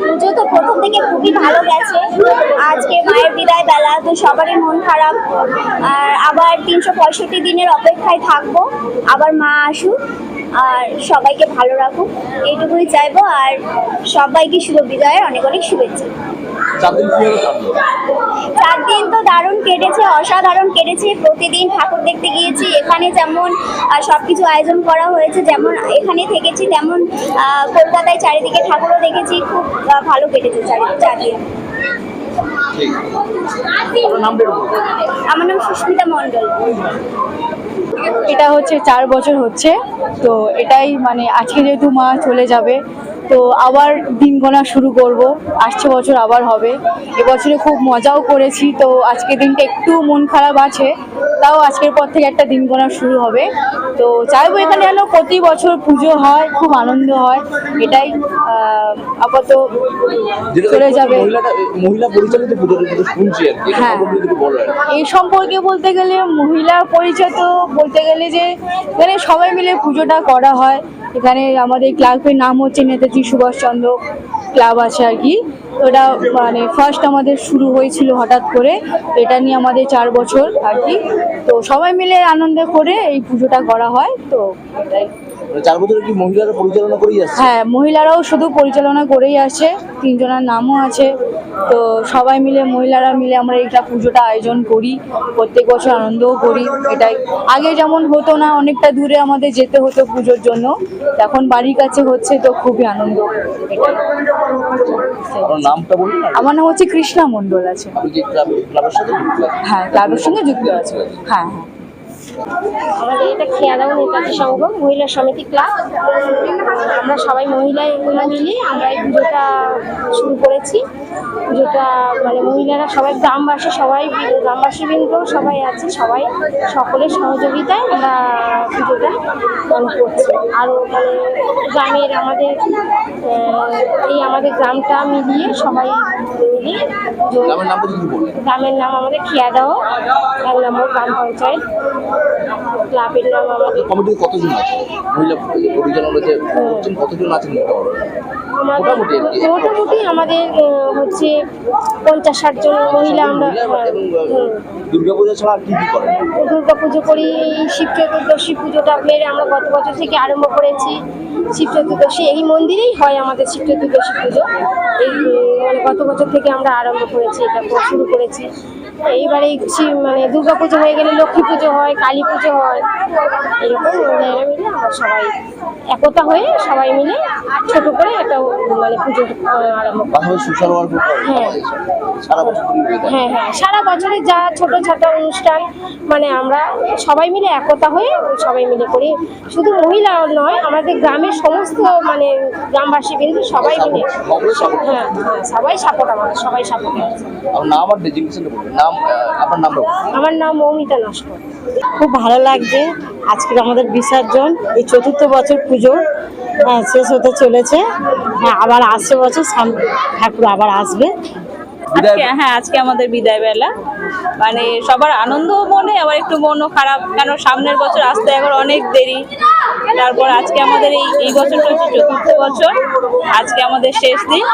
পুজো তো প্রথম থেকে খুবই ভালো গেছে। আজকে মায়ের বিদায় বেলা, তো সবারই মন খারাপ। আর আবার তিনশো পঁয়ষট্টি দিনের অপেক্ষায় থাকব। আবার মা আসুক, আর সবাইকে ভালো রাখুক। এইটুকুই চাইব, আর সবাইকে শুভ বিদায়ের অনেক অনেক শুভেচ্ছা। চার দিন তো দারুণ কেটেছে অসাধারণ কেটেছে। প্রতিদিন ঠাকুর দেখতে গিয়েছি এখানে যেমন সব কিছু আয়োজন করা হয়েছে যেমন এখানে থেকেছি তেমন কলকাতায় চারিদিকে ঠাকুরও দেখেছি খুব ভালো কেটেছে চারি দিন। আমার নাম সুস্মিতা মণ্ডল। এটা হচ্ছে চার বছর হচ্ছে তো এটাই মানে আজকে যেহেতু মা চলে যাবে তো আবার দিন গোনা শুরু করব। আসছে বছর আবার হবে। এবছরে খুব মজাও করেছি। তো আজকে দিনটা একটু মন খারাপ আছে। তাও আজকের পর থেকে একটা দিন গোনা শুরু হবে। তো চাইব এখানে যেন প্রতি বছর পুজো হয় খুব আনন্দ হয়। এটাই আপাতত চলে যাবে। মহিলা পরিচালিত হ্যাঁ। এই সম্পর্কে বলতে গেলে মহিলা পরিচয় তো বলতে গেলে যে এখানে সবাই মিলে পুজোটা করা হয়। এখানে আমাদের ক্লাবের নাম হচ্ছে নেতাজি সুভাষচন্দ্র ক্লাব আছে আর কি। ওটা মানে ফার্স্ট আমাদের শুরু হয়েছিল হঠাৎ করে। এটা নিয়ে আমাদের চার বছর আর কি। তো সবাই মিলে আনন্দ করে এই পুজোটা করা হয়। তো এটাই। চার বছরে কি মহিলারা পরিচালনা করেই আসছে? হ্যাঁ মহিলারাও শুধু পরিচালনা করেই আসে তিনজনের নামও আছে। তো সবাই মিলে মহিলারা মিলে আমরা এইটা পুজোটা আয়োজন করি প্রত্যেক বছর আনন্দও করি এটাই। আগে যেমন হতো না অনেকটা দূরে আমাদের যেতে হতো পুজোর জন্য এখন বাড়ির কাছে হচ্ছে তো খুবই আনন্দ। নামটা বলুন আমার নাম হচ্ছে কৃষ্ণা মণ্ডল আছে? হ্যাঁ ক্লাবের সঙ্গে যুক্ত আছে। হ্যাঁ হ্যাঁ। আমাদের এটা খেয়াদাও নেতাজি সংঘ, মহিলা সমিতি ক্লাব। আমরা সবাই মহিলাগুলো মিলে আমরা এই পুজোটা শুরু করেছি। পুজোটা মানে মহিলারা সবাই গ্রামবাসী সবাই গ্রামবাসী বৃন্দ সবাই আছে, সবাই সকলের সহযোগিতায় আমরা পুজোটা পালন করছি। আরও মানে গ্রামের আমাদের এই আমাদের গ্রামটা মিলিয়ে সবাই গ্রামের নাম আমাদের খেয়াদাও। এক নম্বর গ্রাম পঞ্চায়েত। ক্লাবের নাম আমাদের কমিটিতে কতজন আছে? মহিলা পরিচালনা কতজন আছেন মোটামুটি? আমাদের হচ্ছে পঞ্চাশ ষাট জন মহিলা আমরা হ্যাঁ, হুম। দুর্গাপূজা ছাড়া কি কি করেন? দুর্গা পুজো করি এই শিব চতুর্দশী পুজোটা মেরে আমরা গত বছর থেকে আরম্ভ করেছি শিব চতুর্দশী। এই মন্দিরেই হয় আমাদের শিব চতুর্দশী পুজো। এই মানে গত বছর থেকে আমরা আরম্ভ করেছি এটা শুরু করেছি। এইবারে এই মানে দুর্গা পুজো হয়ে গেলে লক্ষ্মী পুজো হয় কালী পুজো হয়। এরকম মহিলারা মিলে আমরা সবাই একতা হয়ে সবাই মিলে ছোট করে একটা মানে পুজো আরম্ভ হ্যাঁ। হয়ে হ্যাঁ। সারা বছরে যা ছোট ছোট অনুষ্ঠান মানে আমরা সবাই মিলে একতা হয়ে সবাই মিলে করি। শুধু মহিলা নয় আমাদের গ্রামের সমস্ত মানে গ্রামবাসী কিন্তু সবাই মিলে হ্যাঁ হ্যাঁ সবাই সাপোর্ট আমাদের সবাই সাপোর্ট নাম আর নাম আপনার নাম আমার নাম মৌমিতা নস্কর। খুব ভালো লাগছে আজকের আমাদের বিসর্জন এই চতুর্থ বছর পুজো হ্যাঁ শেষ হতে চলেছে। হ্যাঁ আবার আসছে বছর সাম- ঠাকুর আবার আসবে। আজকে হ্যাঁ আজকে আমাদের বিদায় বেলা মানে সবার আনন্দ মনে আবার একটু মনও খারাপ। কেন সামনের বছর আসতে এখন অনেক দেরি। তারপর আজকে আমাদের এই এই বছরটা হচ্ছে চতুর্থ বছর। আজকে আমাদের শেষ দিন।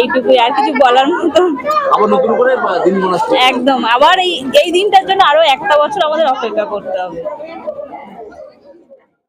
এইটুকুই আর কিছু বলার মতো। আবার নতুন করে দিন একদম। আবার এই এই দিনটার জন্য আরও একটা বছর আমাদের অপেক্ষা করতে হবে।